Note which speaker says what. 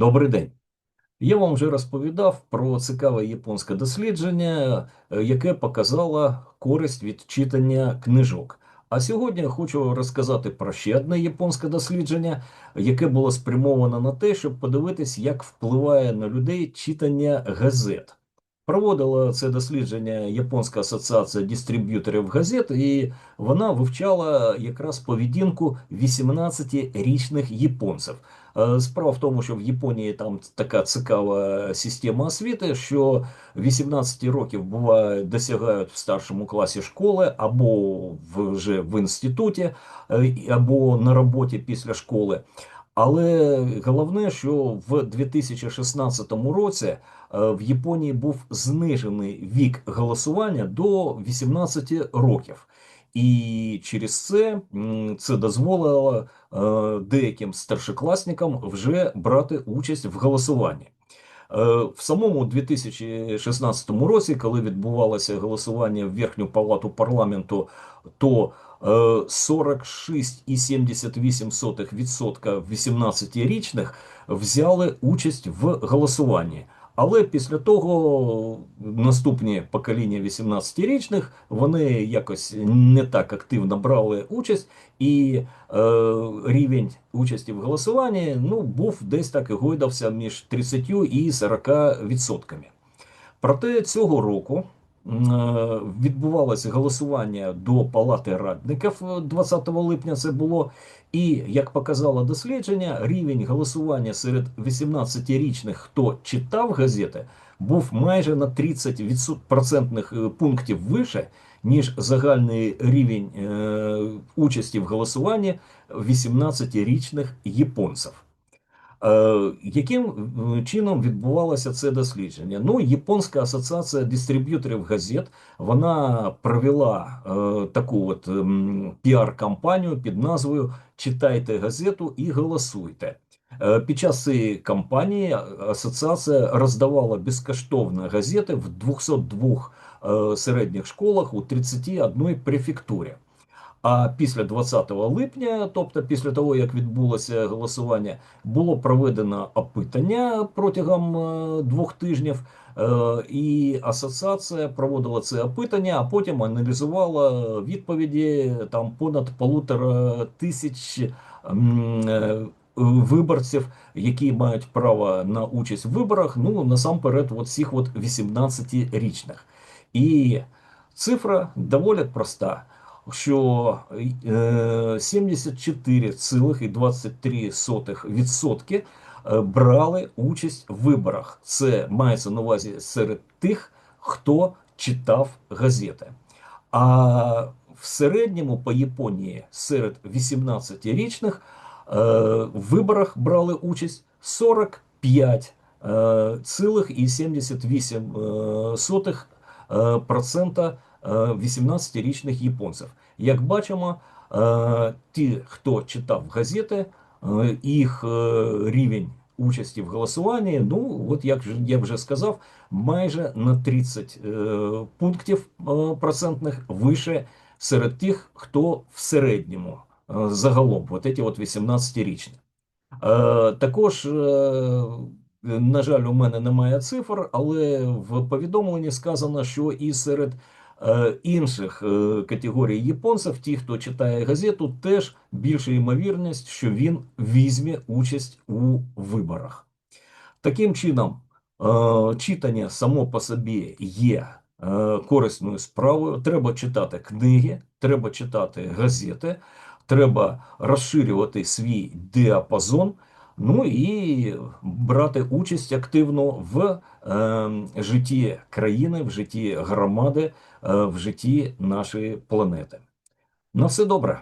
Speaker 1: Добрий день. Я вам вже розповідав про цікаве японське дослідження, е, яке показало користь від читання книжок. А сьогодні я хочу розказати про ще одне японське дослідження, яке було спрямовано на те, щоб подивитись, як впливає на людей читання газет. Проводила це дослідження Японська асоціація дистриб'юторів газет, і вона вивчала якраз поведінку 18-річних японців. Е, Справа в тому, що в Японії там така цікава система освіти, що 18 років буває досягають в старшому класі школи або вже в інституті, е, або на роботі після школи. Але головне, що в 2016 році е, в Японії був знижений вік голосування до 18 років. І через це це дозволило е, деяким старшокласникам вже брати участь в голосуванні. Е, В самому 2016 році, коли відбувалося голосування в Верхню палату парламенту, то е, 46,78% 18-річних взяли участь в голосуванні. Але після того наступні покоління 18-річних вони якось не так активно брали участь, і е, рівень участі в голосуванні ну, був десь так і гойдався між 30 і 40 відсотками. Проте цього року відбувалося голосування до Палати радників е, 20 липня. Це було. І як показало дослідження, рівень голосування серед 18-річних, хто читав газети, був майже на 30 відсот- процентних е, пунктів вище, ніж загальний рівень е, участі в голосуванні 18-річних японців. Е, яким е, чином відбувалося це дослідження? Ну, Японська асоціація дистриб'юторів газет вона провела е, таку от ем, піар-кампанію під назвою Читайте газету і голосуйте. Е, Під час цієї кампанії асоціація роздавала безкоштовно газети в 202 е, середніх школах у 31 префектурі. А після 20 липня, тобто після того, як відбулося голосування, було проведено опитання протягом е, двох тижнів, е, і асоціація проводила це опитання, а потім аналізувала відповіді там понад полутора тисяч е, виборців, які мають право на участь в виборах. Ну насамперед, от всіх от 18-річних. І цифра доволі проста що е, 74,23% е, брали участь в виборах. Це мається на увазі серед тих, хто читав газети. А в середньому по Японії серед 18-річних е, в виборах брали участь 45 е, цілих і 78 е, сотих е, процента е, 18-річних японців. Як бачимо, е, ті, хто читав газети, е, їх е, рівень участі в голосуванні, ну от як я вже сказав, майже на 30 е, пунктів е, процентних вище серед тих, хто в середньому е, загалом, от ці от 18-річні. Е, також, е, на жаль, у мене немає цифр, але в повідомленні сказано, що і серед е, інших е, категорій японців, ті, хто читає газету, теж більша ймовірність, що він візьме участь у виборах. Таким чином, е, читання само по собі є е, корисною справою. Треба читати книги, треба читати газети, треба розширювати свій діапазон. Ну і брати участь активно в е, житті країни, в житті громади, е, в житті нашої планети. На все добре.